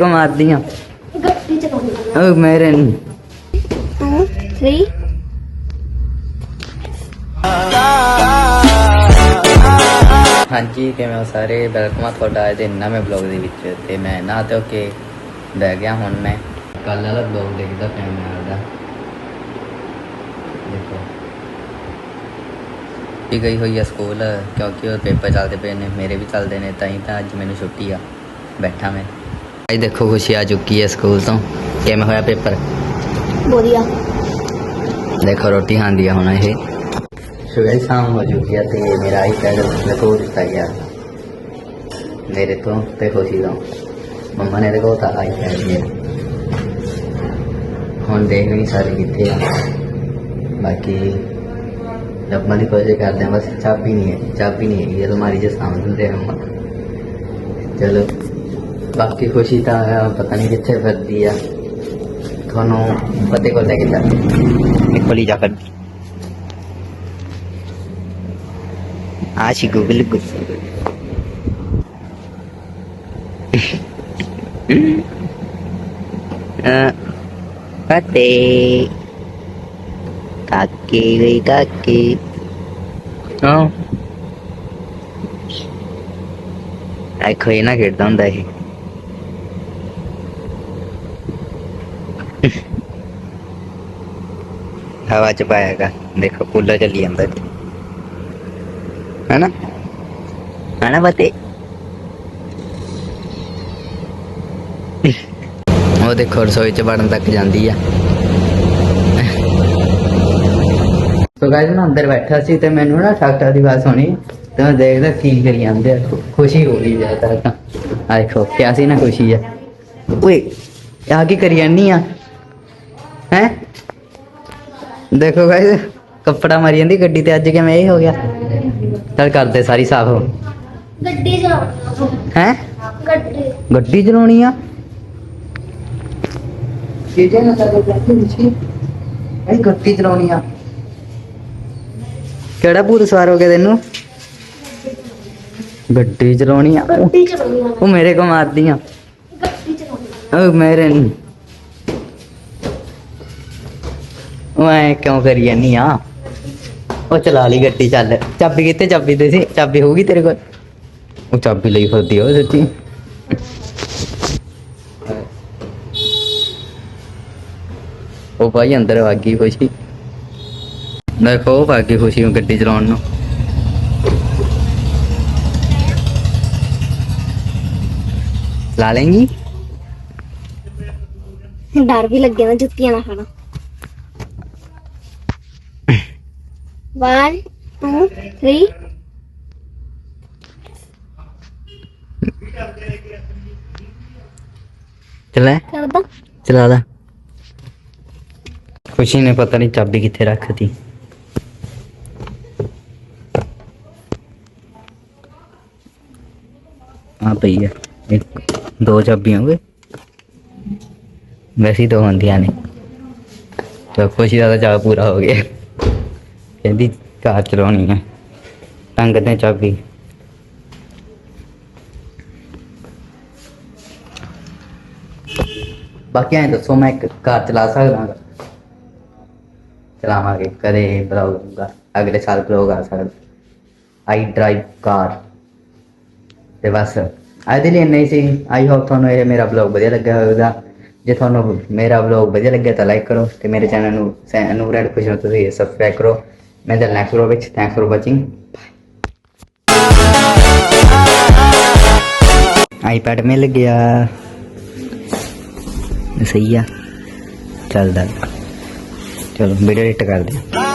ਮਾਰਦੀਆਂ। ਗੱਡੀ ਚ ਬੈਠੀਆਂ ਉਹ ਮੇਰੇ ਨੂੰ 2 3 ਹਾਂਜੀ ਕਿਵੇਂ ਹੋ ਸਾਰੇ? ਵੈਲਕਮ ਆ ਤੁਹਾਡਾ ਅੱਜ ਦੇ ਨਵੇਂ ਬਲੌਗ ਦੇ ਵਿੱਚ। ਤੇ ਮੈਂ ਨਾ ਤੇ ਕੇ ਬਹਿ ਗਿਆ ਹੁਣ ਮੈਂ। ਕੱਲ ਵਾਲਾ ਬਲੌਗ ਦੇਖਦਾ ਪਿਆ ਮੈਂ ਆਪਦਾ। ਦੇਖੋ। ਇਹ ਗਈ ਹੋਈ ਆ ਸਕੂਲ ਕਿਉਂਕਿ ਉਹ ਪੇਪਰ ਚੱਲਦੇ ਪਏ ਨੇ। ਮੇਰੇ ਵੀ ਚੱਲਦੇ ਨੇ ਤਾਂ ਹੀ ਤਾਂ ਅੱਜ ਮੈਨੂੰ ਛੁੱਟੀ ਆ। ਬੈਠਾ ਮੈਂ ਅੱਜ ਦੇਖੋ ਖੁਸ਼ੀ ਆ ਚੁੱਕੀ ਹੈ ਸਕੂਲ ਤੋਂ ਕਿਵੇਂ ਹੋਇਆ ਪੇਪਰ ਵਧੀਆ ਦੇਖੋ ਰੋਟੀ ਖਾਂਦੀ ਆ ਹੁਣ ਇਹ ਸਵੇਰ ਸ਼ਾਮ ਹੋ ਚੁੱਕੀ ਆ ਤੇ ਮੇਰਾ ਹੀ ਪੈਰ ਲਕੋ ਦਿੱਤਾ ਗਿਆ ਮੇਰੇ ਤੋਂ ਤੇ ਖੁਸ਼ੀ ਤੋਂ ਮੰਮਾ ਨੇ ਦੇਖੋ ਤਾਂ ਆਈ ਹੈ ਮੇਰੇ ਹੁਣ ਦੇਖ ਨਹੀਂ ਸਾਰੇ ਕਿੱਥੇ ਆ ਬਾਕੀ ਲੱਭਣ ਦੀ ਕੋਸ਼ਿਸ਼ ਕਰਦੇ ਆ ਬਸ ਚਾਬੀ ਨਹੀਂ ਹੈ ਚਾਬੀ ਨਹੀਂ ਹੈ ਇਹ ਅਲਮਾਰੀ 'ਚ ਸਾਂਭ ਦਿੰਦੇ ਆ ਮੰਮਾ ਚਲੋ ਬਾਕੀ ਖੁਸ਼ੀ ਤਾਂ ਪਤਾ ਨਹੀਂ ਕਿੱਥੇ ਫਿਰਦੀ ਆ। ਤੁਹਾਨੂੰ ਪਤੇ ਕੋਲ ਲੈ ਕੇ ਚੱਲ ਇੱਕ ਵਾਰੀ ਜਾ ਕਰ ਆਸ਼ੀ ਗੂਗਲ ਗੂਗਲ ਅ ਪਤੇ। ਕਾਕੇ ਵੇ ਕਾਕੇ। ਹਾਂ। ਆਈ ਕੋਈ ਨਾ ਖੇਡਦਾ ਹੁੰਦਾ ਇਹ। ਹਵਾ ਚ ਪਾਏਗਾ ਦੇਖੋ ਕੂਲਰ ਚੱਲੀ ਜਾਂਦਾ ਇੱਥੇ। ਹੈਨਾ? ਹੈਨਾ ਬਤੇ? ਉਹ ਦੇਖੋ ਰਸੋਈ ਚ ਵੜਨ ਤੱਕ ਜਾਂਦੀ ਆ। ਸੋ ਗਾਇਸ ਮੈਂ ਅੰਦਰ ਬੈਠਾ ਸੀ ਤੇ ਮੈਨੂੰ ਨਾ ਠਾਕਟਾ ਦੀ ਆਵਾਜ਼ ਸੁਣੀ। ਤੇ ਮੈਂ ਦੇਖਦਾ ਕੀ ਕਰੀ ਜਾਂਦੇ ਆ। ਖੁਸ਼ੀ ਹੋ ਗਈ ਜ਼ਿਆਦਾ ਤਾਂ। ਆ ਦੇਖੋ ਕਿਆ ਸੀ ਨਾ ਖੁਸ਼ੀ ਆ। ਓਏ ਆ ਕੀ ਕਰੀ ਜਾਨੀ ਆ? ਹੈ? ਦੇਖੋ ਗਾਇਸ ਕੱਪੜਾ ਮਾਰੀ ਜਾਂਦੀ ਗੱਡੀ ਤੇ ਅੱਜ ਕਿਵੇਂ ਇਹ ਹੋ ਗਿਆ? ਚੱਲ ਕਰਦੇ ਸਾਰੀ ਸਾਫ਼ ਗੱਡੀ ਚ ਹੈ? ਗੱਡੀ। ਗੱਡੀ ਚਲਾਉਣੀ ਆ? ਜੇ ਨਾ ਸਾਡੇ ਬੈਠੇ ਵਿੱਚ ਇਹ ਗੱਡੀ ਚਲਾਉਣੀ ਆ। ਕਿਹੜਾ ਭੂਤ ਸਵਾਰ ਹੋ ਗਿਆ ਤੈਨੂੰ? ਗੱਡੀ ਚਲਾਉਣੀ ਆ। ਉਹ- ਗੱਡੀ ਮੇਰੇ ਕੋ ਮਾਰਦੀਆਂ ਗੱਡੀ ਚ ਬੈਠੀਆਂ ਉਹ ਮੇਰੇ ਨੂੰ ਮੈਂ ਕਿਉਂ ਕਰੀ ਜਾਨੀ ਆ? ਉਹ ਚਲਾ ਲਈ ਗੱਡੀ ਚੱਲ। ਚਾਬੀ ਕਿੱਥੇ ਚਾਬੀ ਦੇ ਸੀ? ਚਾਬੀ ਹੋਊਗੀ ਤੇਰੇ ਕੋਲ? ਉਹ ਚਾਬੀ ਲਈ ਫਿਰਦੀ ਆ ਉਹ ਸੱਚੀ। ਉਹ ਭਾਈ ਅੰਦਰ ਆ ਗਈ ਖੁਸ਼ੀ। ਦੇਖੋ ਉਹ ਆ ਗਈ ਖੁਸ਼ੀ ਨੂੰ ਗੱਡੀ ਚਲਾਉਣ ਨੂੰ। ਲਾ ਲੈਂਗੀ ਡਰ ਵੀ ਲੱਗਿਆ ਨਾ ਜੁੱਤੀਆਂ ਨਾ ਖਾਣਾ। 1 2 3 ਚਲਾ ਕਰਦਾ ਚਲਾ ਲਾ ਖੁਸ਼ੀ ਨੇ ਪਤਾ ਨਹੀਂ ਚਾਬੀ ਕਿੱਥੇ ਰੱਖਤੀ ਆ ਪਈ ਹੈ ਇੱਕ ਦੋ ਚਾਬੀਆਂ ਹੋਵੇ ਵੈਸੇ ਹੀ ਦੋ ਹੁੰਦੀਆਂ ਨੇ ਤਾਂ ਖੁਸ਼ੀ ਦਾ ਤਾਂ ਚਾਅ ਪੂਰਾ ਹੋ ਗਿਆ ਕਹਿੰਦੀ ਕਾਰ ਚਲਾਉਣੀ ਹੈ ਟੰਗ ਤੇ ਚਾਬੀ। ਬਾਕੀ ਐਂ ਦੱਸੋ, ਮੈਂ ਇੱਕ ਕਾਰ ਚਲਾ ਸਕਦਾ ਚਲਾਵਾਂਗੇ, ਕਦੇ ਬਲੌਗ ਅਗਲੇ ਸਾਲ ਬਲੌਗ ਆ ਸਕਦਾ। ਆਈ ਡਰਾਈਵ ਕਾਰ ਤੇ ਬਸ, ਅੱਜ ਦੇ ਲਈ ਇੰਨਾ ਹੀ ਸੀ। ਆਈ ਹੋਪ ਤੁਹਾਨੂੰ ਇਹ ਮੇਰਾ ਬਲੌਗ ਵਧੀਆ ਲੱਗਿਆ ਹੋਵੇਗਾ। ਜੇ ਤੁਹਾਨੂੰ ਮੇਰਾ ਬਲੌਗ ਵਧੀਆ ਲੱਗਿਆ ਤਾਂ ਲਾਈਕ ਕਰੋ ਤੇ ਮੇਰੇ ਚੈਨਲ ਨੂੰ ਨੂੰ ਰੈਡ ਖੁਸ਼ ਤੁਸੀਂ ਸਬਸਕ੍ਰਾਈਬ ਕਰੋ। ਮੈਂ ਦਾ ਨੈਕਸਟ ਵੀਡੀਓ ਵਿੱਚ ਥੈਂਕਸ ਫॉर ਵਾਚਿੰਗ ਆਈਪੈਡ ਮਿਲ ਗਿਆ ਸਹੀ ਆ ਚੱਲਦਾ ਚਲੋ ਵੀਡੀਓ ਐਡਿਟ ਕਰਦੇ ਹਾਂ